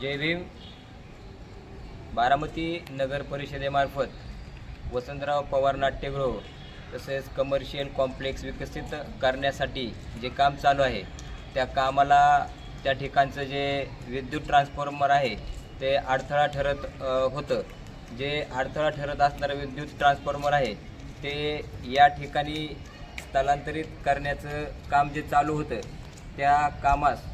जय भीम. बारामती नगर परिषदेमार्फत वसंतराव पवार नाट्यगृह तसेच कमर्शियल कॉम्प्लेक्स विकसित करण्यासाठी जे काम चालू आहे त्या कामाला त्या ठिकाणचं जे विद्युत ट्रान्सफॉर्मर आहे ते अडथळा ठरत होतं. जे अडथळा ठरत असणारं विद्युत ट्रान्सफॉर्मर आहे ते या ठिकाणी स्थलांतरित करण्याचं काम जे चालू होतं त्या कामास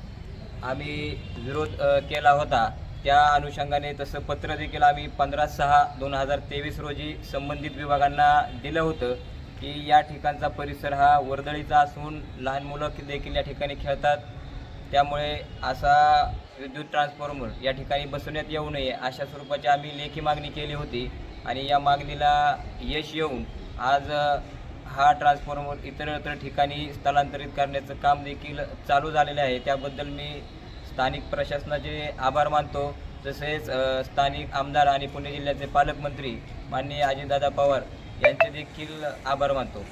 आम्ही विरोध केला होता. त्या अनुषंगाने तसं पत्र देखील आम्ही पंधरा सहा दोन हजार तेवीस रोजी संबंधित विभागांना दिलं होतं की या ठिकाणचा परिसर हा वर्दळीचा असून लहान मुलं देखील या ठिकाणी खेळतात. त्यामुळे असा विद्युत ट्रान्सफॉर्मर या ठिकाणी बसवण्यात येऊ नये अशा स्वरूपाची आम्ही लेखी मागणी केली होती. आणि या मागणीला यश येऊन आज हा ट्रान्सफॉर्मर इतर इतर ठिकाणी स्थलांतरित करण्याचं काम देखील चालू झालेलं आहे. त्याबद्दल मी स्थानिक प्रशासनाचे आभार मानतो. तसेच स्थानिक आमदार आणि पुणे जिल्ह्याचे पालकमंत्री माननीय अजितदादा पवार यांचे देखील आभार मानतो.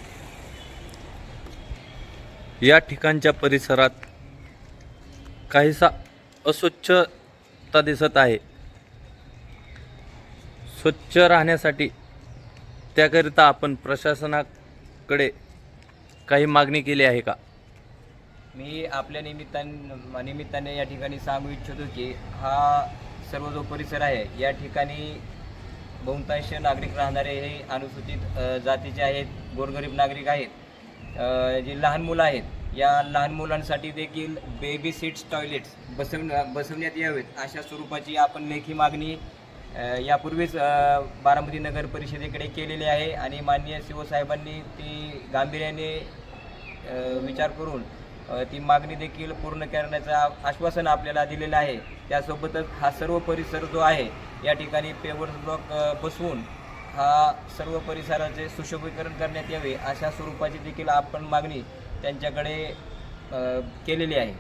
या ठिकाणच्या परिसरात काहीसा अस्वच्छता दिसत आहे. स्वच्छ राहण्यासाठी त्याकरिता आपण कडे काही मागणी केली आहे का? मी आपल्या निमित्ताने निमित्ताने या ठिकाणी सांगू इच्छितो की हा सर्व जो परिसर आहे या ठिकाणी बहुतांश नागरिक राहणारे हे अनुसूचित जातीचे आहेत गोरगरीब नागरिक आहेत जे जी लहान मुलं आहेत या लहान मुलांसाठी देखील बेबी सीट्स टॉयलेट्स बसव बसवण्यात यावेत. अशा स्वरूपाची आपण लेखी मागणी यापूर्वीच बारामती नगर परिषदेकडे केलेली आहे आणि माननीय शिवसाहेबांनी ती गांभीर्याने विचार करून ती मागणी देखील पूर्ण करण्याचं आश्वासन आपल्याला दिलेलं आहे. त्यासोबतच हा सर्व परिसर जो आहे या ठिकाणी पेवर्स ब्लॉक बसवून हा सर्व परिसराचे सुशोभीकरण करण्यात यावे अशा स्वरूपाची देखील आपण मागणी त्यांच्याकडे केलेली आहे.